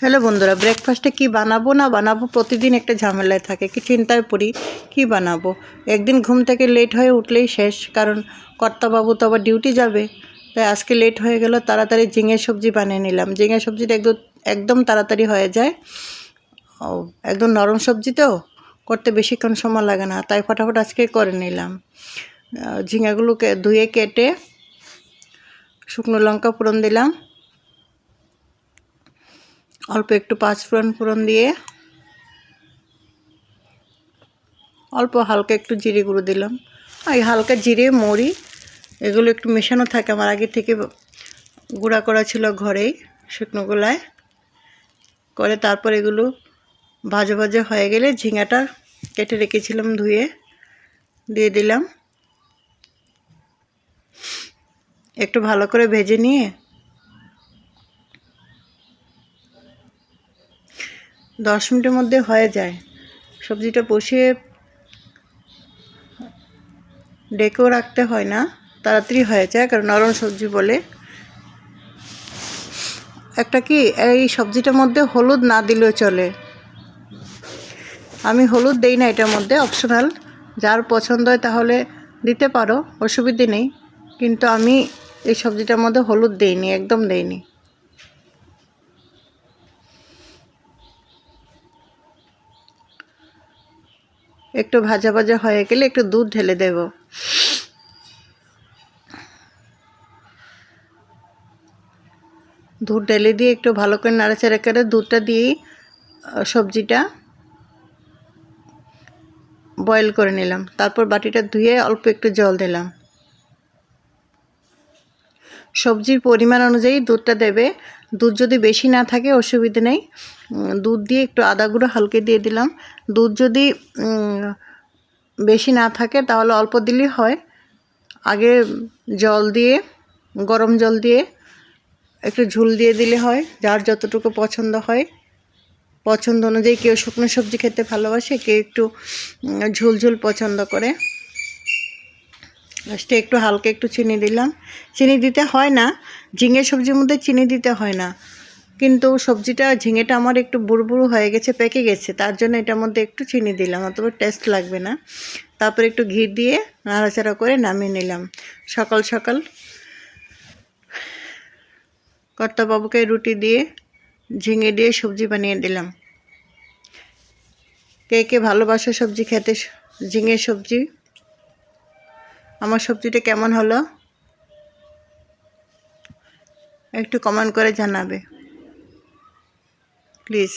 Hello বন্ধুরা ব্রেকফাস্টে কি বানাবো না বানাবো প্রতিদিন একটা ঝামেলায় থাকে, কি চিন্তায় পড়ি, কি বানাবো? একদিন ঘুম থেকে লেট হয়ে উঠলেই শেষ, কারণ কর্তাবাবু তো আবার ডিউটি যাবে। তাই আজকে লেট হয়ে গেল, তাড়াতাড়ি ঝিঙে সবজি বানিয়ে নিলাম। ঝিঙে সবজিটা একদম একদম তাড়াতাড়ি হয়ে যায়। ও, একদম নরম সবজি তো, করতে বেশিক্ষণ সময় লাগে না, তাই ফটাফট আজকে করে নিলাম। ঝিঙেগুলোকে ধুয়ে কেটে শুকনো লঙ্কা ফোড়ন দিলাম। অল্প একটু পাঁচ ফোড়ন দিয়ে অল্প হালকা একটু জিরে গুঁড়ো দিলাম। এই হালকা জিরে, মরি এগুলো একটু মেশানো থাকে আমার আগে থেকে। গুঁড়া করা ছিল ঘরেই শুকনো গোলায়। করে তারপর এগুলো ভাজা ভাজা হয়ে গেলে ঝিঙাটা কেটে রেখেছিলাম ধুয়ে, দিয়ে দিলাম। একটু ভালো করে ভেজে নিয়ে দশ মিনিটের মধ্যে হয়ে যায়। সবজিটা বসিয়ে ডেকেও রাখতে হয় না, তাড়াতাড়ি হয়ে যায়, কারণ নরম সবজি বলে। একটা কি, এই সবজিটার মধ্যে হলুদ না দিলেও চলে। আমি হলুদ দেই না এটার মধ্যে অপশনাল যার পছন্দ হয় তাহলে দিতে পারো, অসুবিধে নেই। কিন্তু আমি এই সবজিটার মধ্যে হলুদ দেইনি, একদম দেইনি। একটু ভাজা ভাজা হয়ে গেলে একটু দুধ ঢেলে দেব। দুধ ঢেলে দিয়ে একটু ভালো করে নাড়াচাড়া করে দুধটা দিয়েই সবজিটা বয়েল করে নিলাম। তারপর বাটিটা ধুয়ে অল্প একটু জল দিলাম। সবজির পরিমাণ অনুযায়ী দুধটা দেবে। দুধ যদি বেশি না থাকে অসুবিধে নেই। দুধ দিয়ে একটু আদা গুঁড়ো হালকে দিয়ে দিলাম। দুধ যদি বেশি না থাকে তাহলে অল্প দিলেই হয়। আগে জল দিয়ে গরম জল দিয়ে একটু ঝুল দিয়ে দিলে হয় যার যতটুকু পছন্দ হয়। পছন্দ অনুযায়ী কেউ শুকনো সবজি খেতে ভালোবাসে কেউ একটু উম, ঝুল ঝুল পছন্দ করে। লাস্টে একটু হালকা একটু চিনি দিলাম। চিনি দিতে হয় না, ঝিঙে সবজির মধ্যে চিনি দিতে হয় না। কিন্তু সবজিটা, ঝিঙেটা আমার একটু বুড়বুড়ো হয়ে গেছে, পেকে গেছে, তার জন্য এটার মধ্যে একটু চিনি দিলাম অথবা টেস্ট লাগবে না। তারপর একটু ঘি দিয়ে নাড়াচাড়া করে নামিয়ে নিলাম। সকাল সকাল কর্তাবাবুকে রুটি দিয়ে, ঝিঙে দিয়ে সবজি বানিয়ে দিলাম। কে কে ভালোবাসো সবজি খেতে, ঝিঙে সবজি? আমার সবজিটা কেমন হলো? একটু কমেন্ট করে জানাবে। প্লিজ